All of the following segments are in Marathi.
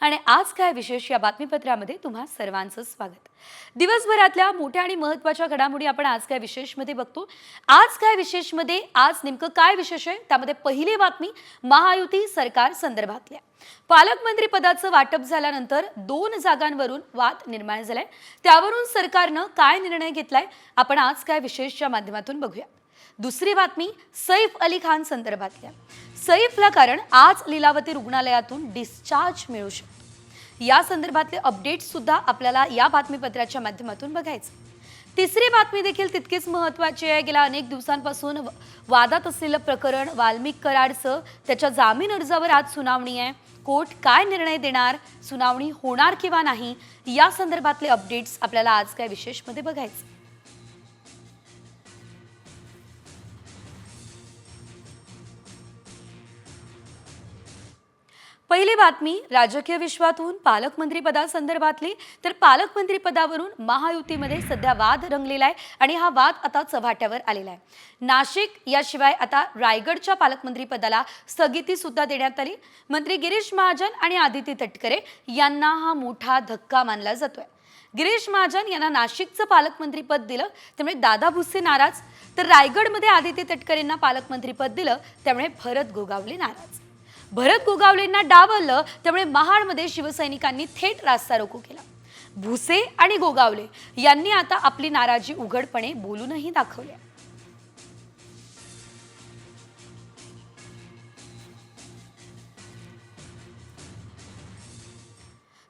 आणि आज काय विशेष या बातमीपत्रामध्ये तुम्हा सर्वांचं स्वागत. दिवसभरातल्या मोठ्या आणि महत्त्वाच्या घडामोडी आपण आज काय विशेषमध्ये बघतो. आज काय विशेषमध्ये आज नेमकं काय विशेष आहे त्यामध्ये पहिली बातमी महायुती सरकार संदर्भातल्या. पालकमंत्री पदाचं वाटप झाल्यानंतर दोन जागांवरून वाद निर्माण झालाय. त्यावरून सरकारनं काय निर्णय घेतलाय आपण आज काय विशेषच्या माध्यमातून बघूया. दुसरी बातमी सैफ अली खान संदर्भातल्या. सैफला कारण आज लीलावती रुग्णालयातून डिस्चार्ज मिळू शकतो. या संदर्भातले अपडेट्स सुद्धा आपल्याला या बातमीपत्राच्या माध्यमातून बघायचं. तिसरी बातमी देखील तितकीच महत्त्वाची आहे. गेल्या अनेक दिवसांपासून वादात असलेलं प्रकरण वाल्मिक कराडचं त्याच्या जामीन अर्जावर आज सुनावणी आहे. कोर्ट काय निर्णय देणार सुनावणी होणार किंवा नाही या संदर्भातले अपडेट्स आपल्याला आज काय विशेषमध्ये बघायचं. पहिली बातमी राजकीय विश्वातून पालकमंत्री पदासंदर्भातली तर पालकमंत्री पदावरून महायुतीमध्ये सध्या वाद रंगलेला आहे आणि हा वाद आता चव्हाट्यावर आलेला आहे. नाशिक याशिवाय आता रायगडच्या पालकमंत्री पदाला स्थगिती सुद्धा देण्यात आली. मंत्री गिरीश महाजन आणि आदिती तटकरे यांना हा मोठा धक्का मानला जातोय. गिरीश महाजन यांना नाशिकचं पालकमंत्रीपद दिलं त्यामुळे दादा भुसे नाराज. तर रायगडमध्ये आदिती तटकरेंना पालकमंत्रीपद दिलं त्यामुळे भरत गोगावले नाराज. भरत गोगावलेंना डावललं त्यामुळे महाडमध्ये शिवसैनिकांनी थेट रास्ता रोको केला. भुसे आणि गोगावले यांनी आता आपली नाराजी उघडपणे बोलूनही दाखवली.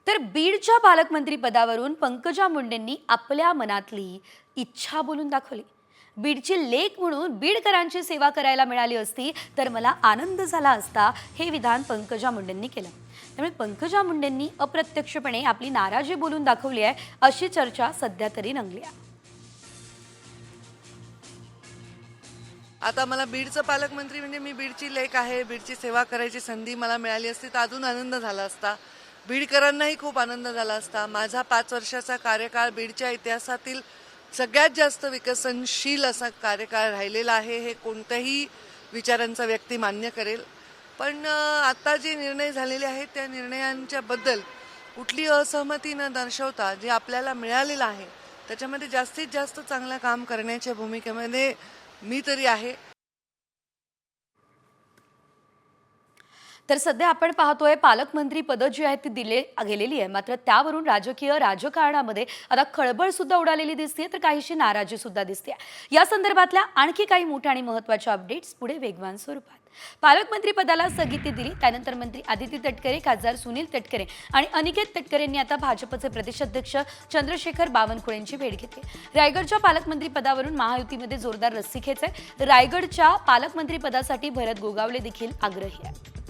तर बीडच्या पालकमंत्री पदावरून पंकजा मुंडेंनी आपल्या मनातली इच्छा बोलून दाखवली. बीडची लेख म्हणून बीडकरांची सेवा करायला मिळाली असती तर मला आनंद झाला असता हे विधान पंकजा मुंडेंनी केलं. त्यामुळे पंकजा मुंडेंनी अप्रत्यक्षपणे आपली नाराजी बोलून दाखवली आहे अशी चर्चा सध्या तरी रंगली आहे. आता मला बीडचं पालकमंत्री म्हणजे मी बीडची लेक आहे बीडची सेवा करायची संधी मला मिळाली असती तर अजून आनंद झाला असता. बीडकरांनाही खूप आनंद झाला असता. माझा पाच वर्षाचा कार्यकाळ बीडच्या इतिहासातील सगळ्यात जास्त विकसनशील असा कार्यकाळ राहिलेला आहे हे कोणत्याही विचारांचा व्यक्ती मान्य करेल. पण आता जे निर्णय झालेले आहेत त्या निर्णयांच्या बद्दल कुठली असहमती न दर्शवता जे आपल्याला मिळालेलं आहे त्याच्यामध्ये जास्तीत जास्त चांगलं काम करण्याच्या भूमिकेमध्ये मी तरी आहे. तर सध्या आपण पाहतोय पालकमंत्री पदं जी आहेत ती दिले गेलेली आहे. मात्र त्यावरून राजकीय राजकारणामध्ये आता खळबळ सुद्धा उडालेली दिसते तर काहीशी नाराजी सुद्धा दिसते या संदर्भातल्या आणखी काही मोठ्या आणि महत्त्वाच्या अपडेट्स पुढे वेगवान स्वरूपात. पालकमंत्री पदाला स्थगिती दिली त्यानंतर मंत्री आदिती तटकरे खासदार सुनील तटकरे आणि अनिकेत तटकरेंनी आता भाजपचे प्रदेशाध्यक्ष चंद्रशेखर बावनकुळेंची भेट घेतली. रायगडच्या पालकमंत्री पदावरून महायुतीमध्ये जोरदार रस्सीखेच आहे रायगडच्या पालकमंत्री पदासाठी भरत गोगावले देखील आग्रही आहे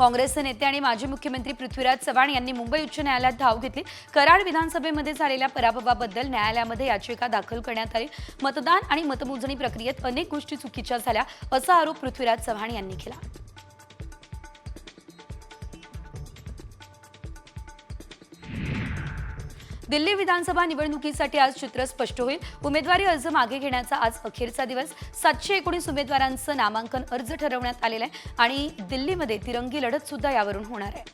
काँग्रेसचे नेते आणि माजी मुख्यमंत्री पृथ्वीराज चव्हाण यांनी मुंबई उच्च न्यायालयात धाव घेतली. कराड विधानसभेमध्ये झालेल्या पराभवाबद्दल न्यायालयामध्ये याचिका दाखल करण्यात आली. मतदान आणि मतमोजणी प्रक्रियेत अनेक गोष्टी चुकीच्या झाल्या असा आरोप पृथ्वीराज चव्हाण यांनी केला. दिल्ली विधानसभा निवडणुकीसाठी आज चित्र स्पष्ट होईल. उमेदवारी अर्ज मागे घेण्याचा आज अखेरचा दिवस. सातशे एकोणीस उमेदवारांचं नामांकन अर्ज ठरवण्यात आलेलं आहे आणि दिल्लीमध्ये तिरंगी लढत सुद्धा यावरून होणार आहे.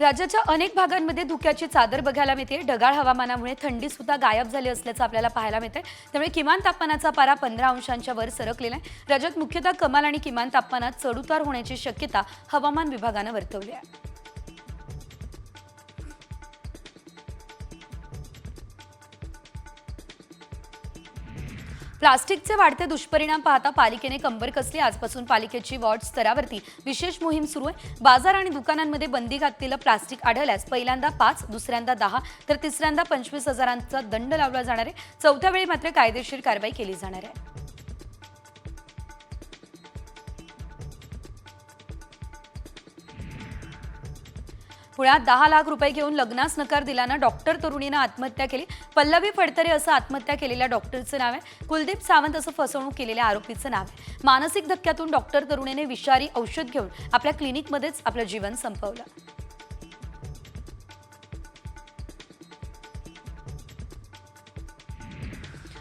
राज्याच्या अनेक भागांमध्ये धुक्याची चादर बघायला मिळते. ढगाळ हवामानामुळे थंडी सुद्धा गायब झाली असल्याचं आपल्याला पाहायला मिळते त्यामुळे किमान तापमानाचा पारा पंधरा अंशांच्या वर सरकलेला आहे. राज्यात मुख्यतः कमाल आणि किमान तापमानात चढउतार होण्याची शक्यता हवामान विभागानं वर्तवली आहे. प्लास्टिकचे वाढते दुष्परिणाम पाहता पालिकेने कंबर कसली आजपासून पालिकेची वॉर्ड स्तरावरती विशेष मोहीम सुरू आहे. बाजार आणि दुकानांमध्ये बंदी घातलेलं प्लास्टिक आढळल्यास पहिल्यांदा पाच दुसऱ्यांदा दहा तर तिसऱ्यांदा पंचवीस हजारांचा दंड लावला जाणार आहे. चौथ्या वेळी मात्र कायदेशीर कारवाई केली जाणार आहे. पुण्यात दहा लाख रुपये घेऊन लग्नास नकार दिल्यानं डॉक्टर तरुणीनं आत्महत्या केली. पल्लवी फडतरे असं आत्महत्या केलेल्या डॉक्टरचं नाव आहे. कुलदीप सावंत असं फसवणूक केलेल्या आरोपीचं नाव आहे. मानसिक धक्क्यातून डॉक्टर तरुणीने विषारी औषध घेऊन आपल्या क्लिनिकमध्येच आपलं जीवन संपवलं.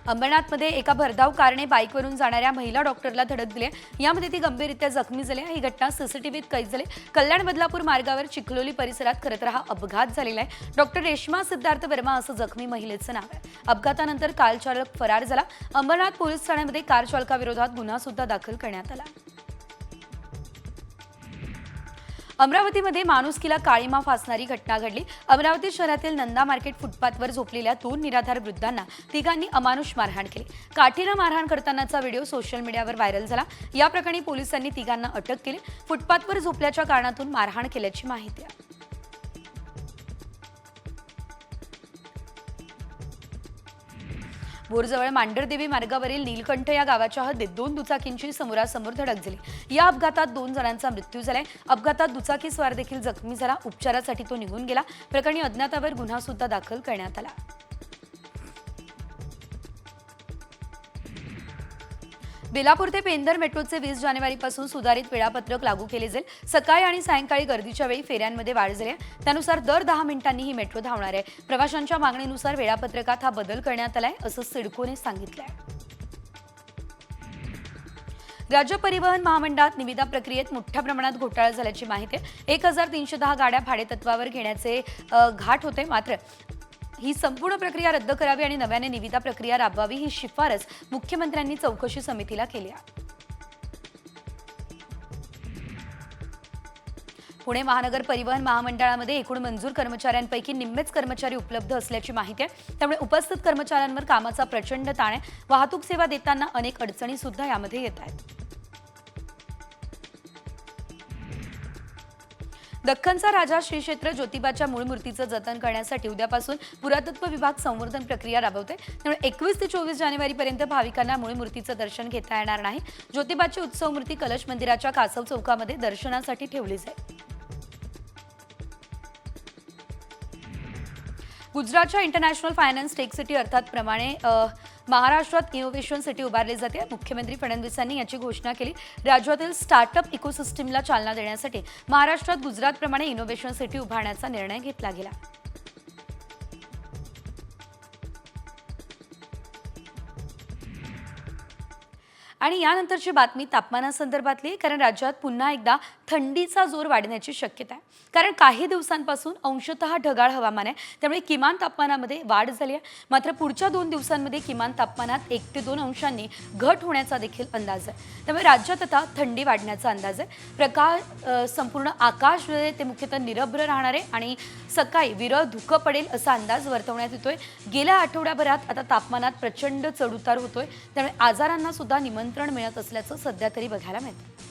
अंबरनाथमध्ये एका भरधाव कारने बाईकवरून जाणाऱ्या महिला डॉक्टरला धडक दिली आहे. यामध्ये ती गंभीररित्या जखमी झाली आहे. ही घटना सीसीटीव्हीत कैद झाली कल्याण बदलापूर मार्गावर चिखलोली परिसरात खरं तर हा अपघात झालेला आहे डॉक्टर रेश्मा सिद्धार्थ वर्मा असं जखमी महिलेचं नाव आहे अपघातानंतर कार चालक फरार झाला अंबरनाथ पोलीस ठाण्यामध्ये कार चालकाविरोधात गुन्हा सुद्धा दाखल करण्यात आला अमरावतीमध्ये माणुसकीला काळीमा फासणारी घटना घडली. अमरावती शहरातील नंदा मार्केट फुटपाथवर झोपलेल्या दोन निराधार वृद्धांना तिघांनी अमानुष मारहाण केली. काठीनं मारहाण करतानाचा व्हिडिओ सोशल मीडियावर व्हायरल झाला. या प्रकरणी पोलिसांनी तिघांना अटक केली. फुटपाथवर झोपल्याच्या कारणातून मारहाण केल्याची माहिती आहे. भोरजवळ मांढरदेवी मार्गावरील नीलकंठ या गावाच्या हद्दीत दोन दुचाकींची समोरासमोर धडक झाली. या अपघातात दोन जणांचा मृत्यू झालाय. अपघातात दुचाकी स्वार देखील जखमी झाला. उपचारासाठी तो निघून गेला. प्रकरणी अज्ञातावर गुन्हा सुद्धा दाखल करण्यात आला. बेलापूर ते पेंदर मेट्रोचे वीस जानेवारीपासून सुधारित वेळापत्रक लागू केले जाईल. सकाळी आणि सायंकाळी गर्दीच्या वेळी फेऱ्यांमध्ये वाढ झाली आहे. त्यानुसार दर दहा मिनिटांनी ही मेट्रो धावणार आहे. प्रवाशांच्या मागणीनुसार वेळापत्रकात हा बदल करण्यात आलाय असं सिडकोने सांगितलं आहे राज्य परिवहन महामंडळात निविदा प्रक्रियेत मोठ्या प्रमाणात घोटाळा झाल्याची माहिती आहे. एक हजार तीनशे दहा गाड्या भाडेतत्वावर घेण्याचे घाट होते मात्र ही संपूर्ण प्रक्रिया रद्द करावी आणि नव्याने निविदा प्रक्रिया राबवावी ही शिफारस मुख्यमंत्र्यांनी चौकशी समितीला केली आहे. पुणे महानगर परिवहन महामंडळामध्ये एकूण मंजूर कर्मचाऱ्यांपैकी निम्मेच कर्मचारी उपलब्ध असल्याची माहिती आहे. त्यामुळे उपस्थित कर्मचाऱ्यांवर कामाचा प्रचंड ताण आहे. वाहतूक सेवा देताना अनेक अडचणी सुद्धा यामध्ये येत आहेत. दख्खनचा राजा श्री क्षेत्र ज्योतिबाच्या मूळ मूर्तीचं जतन करण्यासाठी उद्यापासून पुरातत्व विभाग संवर्धन प्रक्रिया राबवते त्यामुळे एकवीस ते चोवीस जानेवारीपर्यंत भाविकांना मूळ मूर्तीचं दर्शन घेता येणार नाही. ज्योतिबाची उत्सव मूर्ती कलश मंदिराच्या कासव चौकामध्ये दर्शनासाठी ठेवली जाईल गुजरातच्या इंटरनॅशनल फायनान्स टेक सिटी अर्थात प्रमाणे महाराष्ट्रात इनोव्हेशन सिटी उभारली जाते. मुख्यमंत्री फडणवीसांनी याची घोषणा केली. राज्यातील स्टार्टअप इकोसिस्टीमला चालना देण्यासाठी महाराष्ट्रात गुजरातप्रमाणे इनोव्हेशन सिटी उभारण्याचा निर्णय घेतला गेला. आणि यानंतरची बातमी तापमानासंदर्भातली कारण राज्यात पुन्हा एकदा थंडीचा जोर वाढण्याची शक्यता आहे. कारण काही दिवसांपासून अंशतः ढगाळ हवामान आहे. त्यामुळे किमान तापमानामध्ये वाढ झाली आहे. मात्र पुढच्या दोन दिवसांमध्ये किमान तापमानात एक ते दोन अंशांनी घट होण्याचा देखील अंदाज आहे. त्यामुळे राज्यात आता थंडी वाढण्याचा अंदाज आहे. प्रकाश संपूर्ण आकाश आहे ते मुख्यतः निरभ्र राहणार आहे आणि सकाळी विरळ धुकं पडेल असा अंदाज वर्तवण्यात येतोय. गेल्या आठवड्याभरात आता तापमानात प्रचंड चढउतार होतोय. त्यामुळे आजारांना सुद्धा निमंत्रण नियंत्रण मिळत असल्याचं सध्या तरी बघायला मिळतं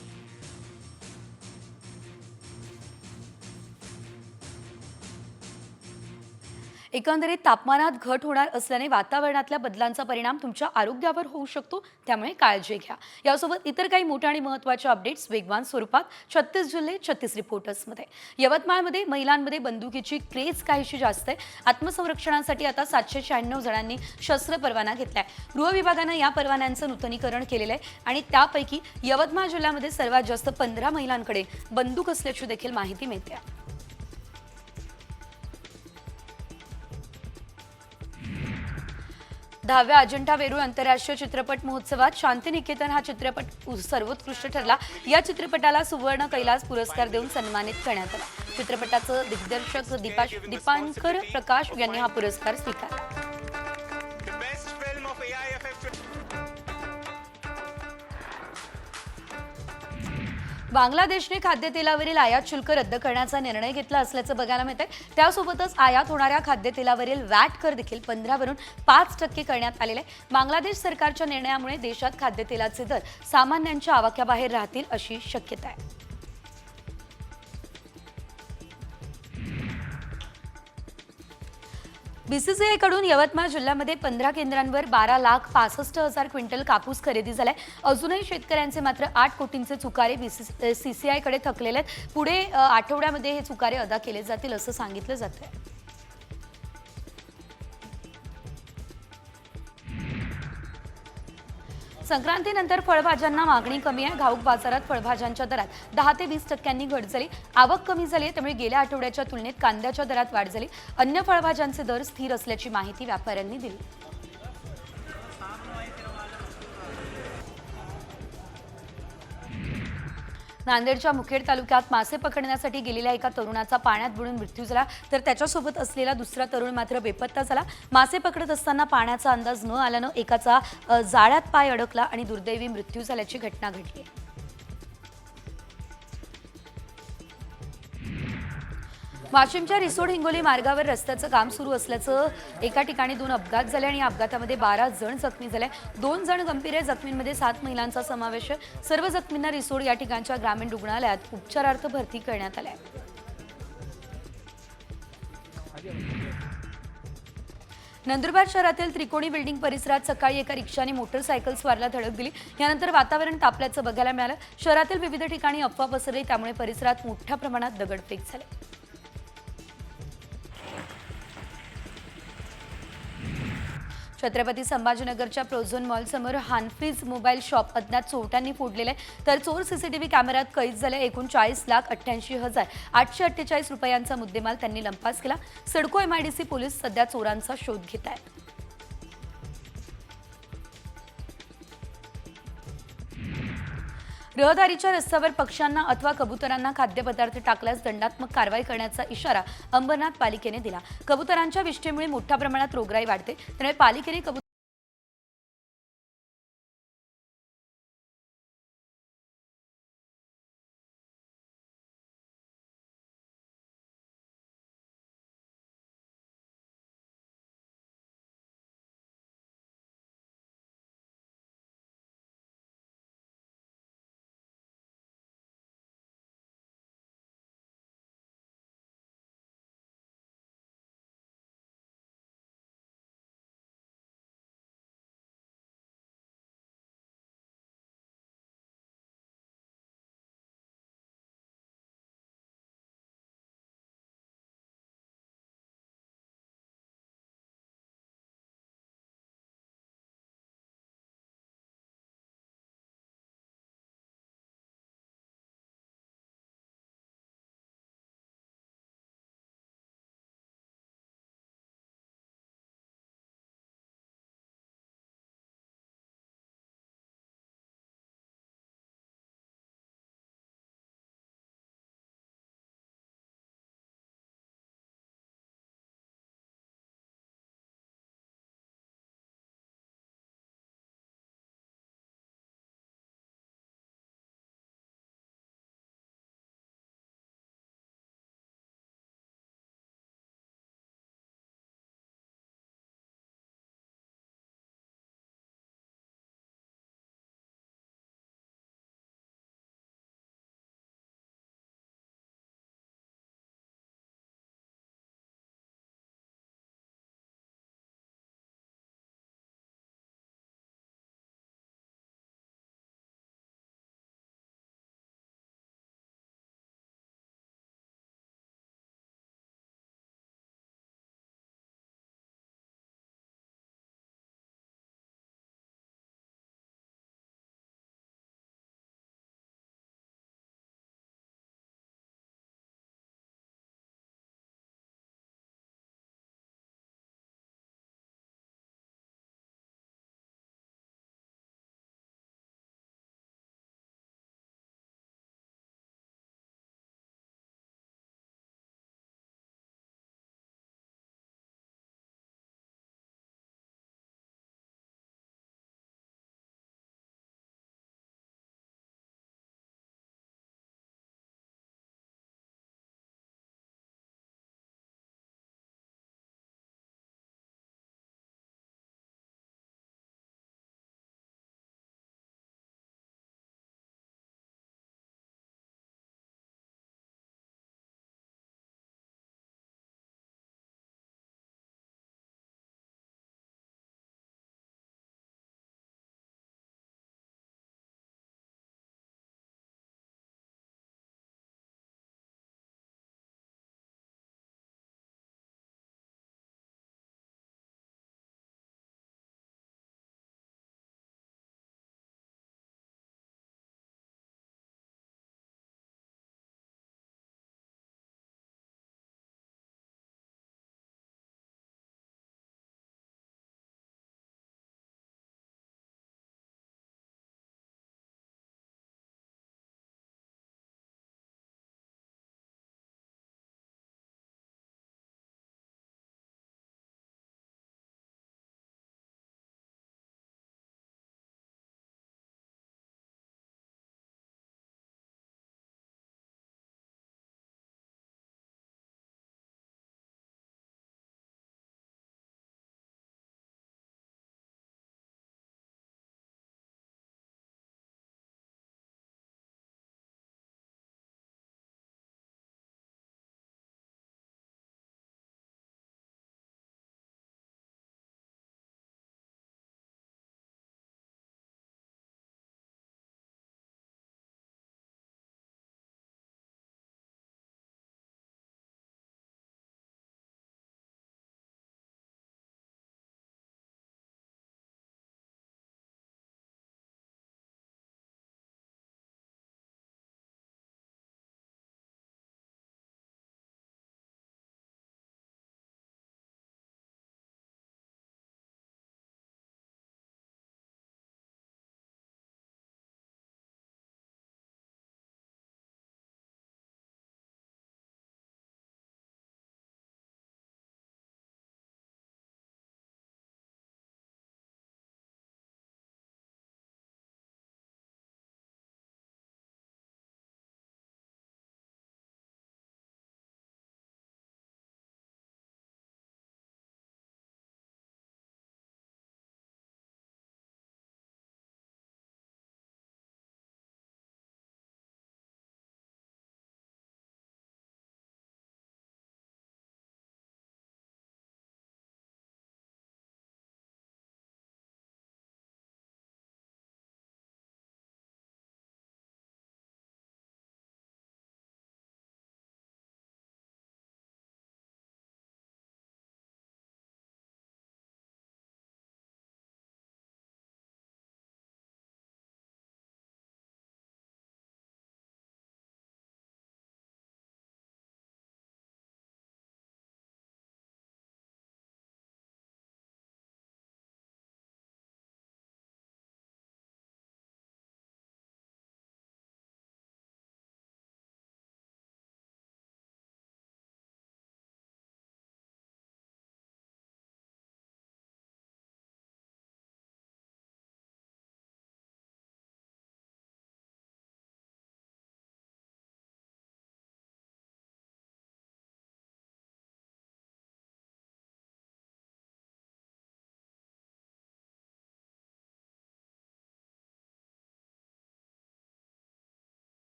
एकंदरीत तापमानात घट होणार असल्याने वातावरणातल्या बदलांचा परिणाम तुमच्या आरोग्यावर होऊ शकतो. त्यामुळे काळजी घ्या. यासोबत इतर काही मोठ्या आणि महत्त्वाच्या अपडेट्स वेगवान स्वरूपात छत्तीस जिल्हे छत्तीस रिपोर्टर्समध्ये यवतमाळमध्ये महिलांमध्ये बंदुकीची क्रेज काहीशी जास्त आहे. आत्मसंरक्षणासाठी आता सातशे शहाण्णव जणांनी शस्त्र परवाना घेतलाय. गृह विभागानं या परवान्यांचं नूतनीकरण केलेलं आहे आणि त्यापैकी यवतमाळ जिल्ह्यामध्ये सर्वात जास्त पंधरा महिलांकडे बंदूक असल्याची देखील माहिती मिळते दहाव्या अजंठा वेरूळ आंतरराष्ट्रीय चित्रपट महोत्सवात शांतिनिकेतन हा चित्रपट सर्वोत्कृष्ट ठरला. या चित्रपटाला सुवर्ण कैलास पुरस्कार देऊन सन्मानित करण्यात आला. चित्रपटाचं दिग्दर्शक दीपा दीपांकर प्रकाश यांनी हा पुरस्कार स्वीकारला. बांगलादेशने खाद्यतेलावरील आयात शुल्क रद्द करण्याचा निर्णय घेतला असल्याचं बघायला मिळतंय. त्यासोबतच आयात होणाऱ्या खाद्यतेलावरील वॅट कर देखील पंधरावरून पाच टक्के करण्यात आलेले आहे. बांगलादेश सरकारच्या निर्णयामुळे देशात खाद्यतेलाचे दर सामान्यांच्या आवाक्याबाहेर राहतील अशी शक्यता आहे. बीसीसीआयकडून यवतमाळ जिल्ह्यामध्ये पंधरा केंद्रांवर बारा लाख पासष्ट हजार क्विंटल कापूस खरेदी झालाय. अजूनही शेतकऱ्यांचे मात्र आठ कोटींचे चुकारे बीसी सी आयकडे थकलेले आहेत. पुढे आठवड्यामध्ये हे चुकारे अदा केले जातील असं सांगितलं जातं संक्रांतीनंतर फळभाज्यांना मागणी कमी आहे. घाऊक बाजारात फळभाज्यांच्या दरात दहा ते वीस टक्क्यांनी घट झाली. आवक कमी झाली त्यामुळे गेल्या आठवड्याच्या तुलनेत कांद्याच्या दरात वाढ झाली. अन्य फळभाज्यांचे दर स्थिर असल्याची माहिती व्यापाऱ्यांनी दिली. नांदेडच्या मुखेड तालुक्यात मासे पकडण्यासाठी गेलेल्या एका तरुणाचा पाण्यात बुडून मृत्यू झाला. तर त्याच्यासोबत असलेला दुसरा तरुण मात्र बेपत्ता झाला. मासे पकडत असताना पाण्याचा अंदाज न आल्यानं एकाचा जाळ्यात पाय अडकला आणि दुर्दैवी मृत्यू झाल्याची घटना घडली वाशिमच्या रिसोड हिंगोली मार्गावर रस्त्याचं काम सुरू असल्याचं एका ठिकाणी दोन अपघात झाले आणि या अपघातामध्ये बारा जण जखमी झाले. दोन जण गंभीर आहे जखमींमध्ये सात महिलांचा समावेश आहे. सर्व जखमींना रिसोड या ठिकाणच्या ग्रामीण रुग्णालयात उपचारार्थ भरती करण्यात आल्या नंदुरबार शहरातील त्रिकोणी बिल्डिंग परिसरात सकाळी एका रिक्षाने मोटरसायकल स्वारला धडक दिली. यानंतर वातावरण तापल्याचं बघायला मिळालं. शहरातील विविध ठिकाणी अफवा पसरली त्यामुळे परिसरात मोठ्या प्रमाणात दगडफेक झाली. छत्रपती संभाजीनगरच्या प्रोझोन मॉल समोर हानफीज मोबाईल शॉप अज्ञात चोरट्यांनी फोडलेले तर चोर सीसीटीव्ही कॅमेऱ्यात कैद झाले. एकूण चाळीस लाख अठ्ठ्याऐंशी हजार आठशे अठ्ठेचाळीस रुपयांचा मुद्देमाल त्यांनी लंपास केला. सडको एमआयडीसी पोलीस सध्या चोरांचा शोध घेत आहेत. रहदारीच्या रस्त्यावर पक्ष्यांना अथवा कबुतरांना खाद्यपदार्थ टाकल्यास दंडात्मक कारवाई करण्याचा इशारा अंबरनाथ पालिकेने दिला. कबुतरांच्या विष्ठेमुळे मोठ्या प्रमाणात रोगराई वाढते. त्यामुळे पालिकेने कबुतर